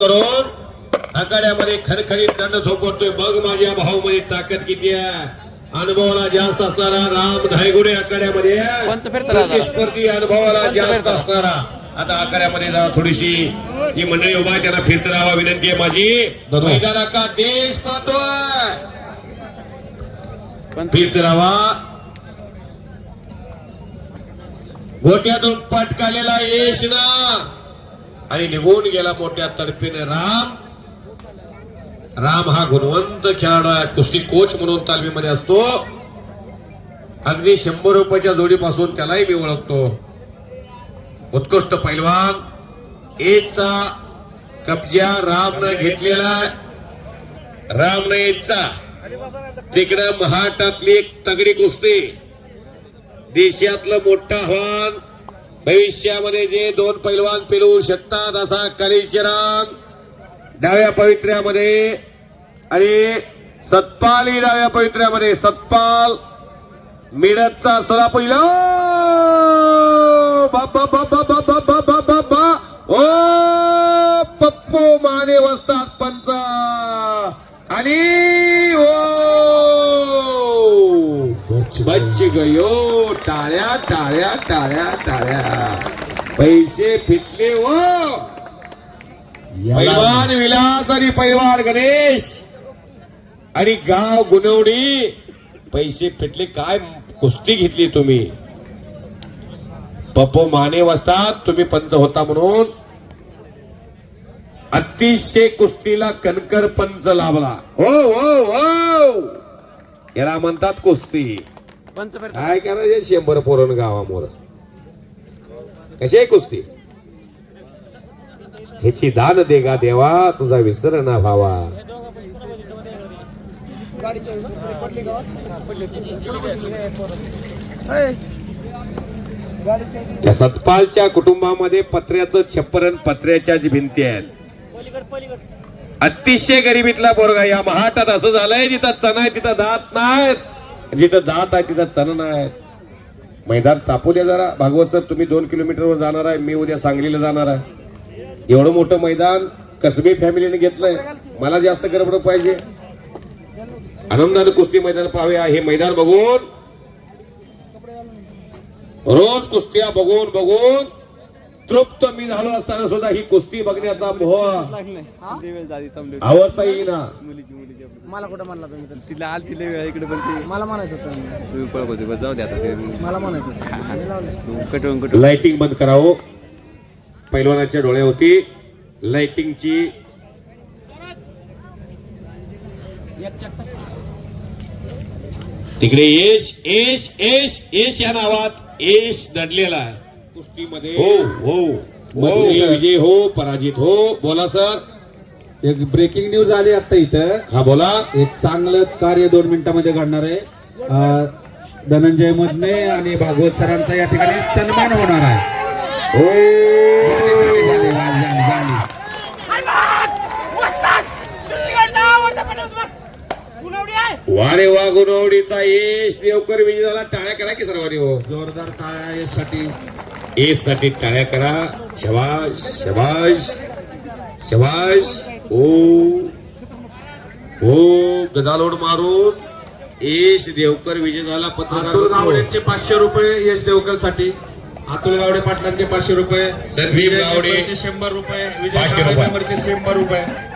करून आखाड्यामध्ये खरखरीत दंड झोपवतोय बघ माझ्या भाऊमध्ये ताकद किती आहे. अनुभवाला जास्त असणारा राम धायगुडे आखाड्यामध्ये. राजा. प्रतिस्पर्धी अनुभवाला जास्त. असणारा. आता आखाड्यामध्ये जरा थोडीशी जी मंडळी उभा आहे त्यांना फिरत राहावा विनंती आहे माझी. मैदाना का देश पाहतोय? पण फिरत राहावा. गोट्यातून पटकालेला येश ना. आणि निघून गेला मोठ्या तडफीने राम. राम हा गुणवंत खेळाडू आहे. कुस्ती कोच म्हणून तालमीमध्ये असतो. अगदी शंभर रुपयाच्या जोडीपासून त्यालाही मी ओळखतो. उत्कृष्ट पैलवान. एचा कब्जा रामनं घेतलेला रामनं एचा तिकडं महाराष्ट्रातली एक तगडी कुस्ती. देशातलं मोठं आव्हान. भविष्यामध्ये जे दोन पैलवान पेलवू शकतात असा कलिचरांग डाव्या पवित्र्यामध्ये आणि सतपाल ही डाव्या पवित्र्यामध्ये सतपाल मिडतचा सरा पहिला. बाबा बाबा बाबा बाबा बाबा ओ पप्पू माने वसतात पंच. आणि बच्च गयो टाळ्या टाळ्या टाळ्या टाळ्या. पैसे फिटले हो. पैलवान विलास आणि पैलवान गणेश. आणि गाव गुणवणी पैसे फिटले काय कुस्ती घेतली तुम्ही? पप्पो माने वाजतात तुम्ही पंच होता म्हणून. अतिशय कुस्तीला कणकर पंच लाभला. हो हो हो. याला म्हणतात कुस्ती. काय करायचे? शंभर पोरण गावामोर कशी आहे कुस्ती. ह्याची दान दे गा देवा तुझा विसर ना भावा त्या सतपालच्या कुटुंबामध्ये पत्र्याचं छप्परन पत्र्याच्याच भिंती आहेत. अतिशय गरिबीतला पोरगा या महाटात असं झालंय जिथं चण आहे तिथं दात नाहीत. जिथं दात आहे तिथं चण आहे. मैदान तापू द्या जरा. भागवत सर तुम्ही दोन किलोमीटरवर जाणार आहे मी उद्या सांगलीला जाणार आहे. एवढं मोठं मैदान कसबी फॅमिलीने घेतलंय. मला जास्त गडबड पाहिजे. आनंदाने कुस्ती मैदान पाहूया. हे मैदान बघून. रोज कुस्त्या बघून बघून. तृप्त मी झालो असताना सुद्धा ही कुस्ती बघण्याचा मोह वेळ झाली थांबली आवडता येईना. मला कुठं म्हणला तुम्ही तिला आल तिला वेळ इकडे पण मला म्हणायचं होतं. तुम्ही बस जाऊ दे आता ते. मला म्हणायचं होतं. कटवून कटवून. लाइटिंग बंद करावं. पैलवानाच्या डोळे होती. लाइटिंगची तिकडे येश येश येश येश या नावात. येश दडलेला आहे. कुस्तीमध्ये हो हो हो. विजय हो पराजित हो. बोला सर. एक ब्रेकिंग न्यूज आली आता इथं. हा बोला. एक चांगलं कार्य दोन मिनिटांमध्ये घडणार आहे. धनंजय मधने आणि भागवत सरांचा या ठिकाणी सन्मान होणार आहे. हो. वारे वा गुणवडीचा येश. देवकर विजय झाला टाळ्या करा की सर्वांनी हो. जोरदार टाळ्या एस साठी टाळ्या करा. शबाश शबाश शबाश. ओ ओ गदालोड मारून एस देवकर विजय झाला अतुल पत्रकार गावडेंचे पाचशे रुपये यश देवकरसाठी अतुल गावडे पाटलांचे पाचशे रुपये. संदीप विजय गावडे शंभर रुपये. विजय शंभर रुपये.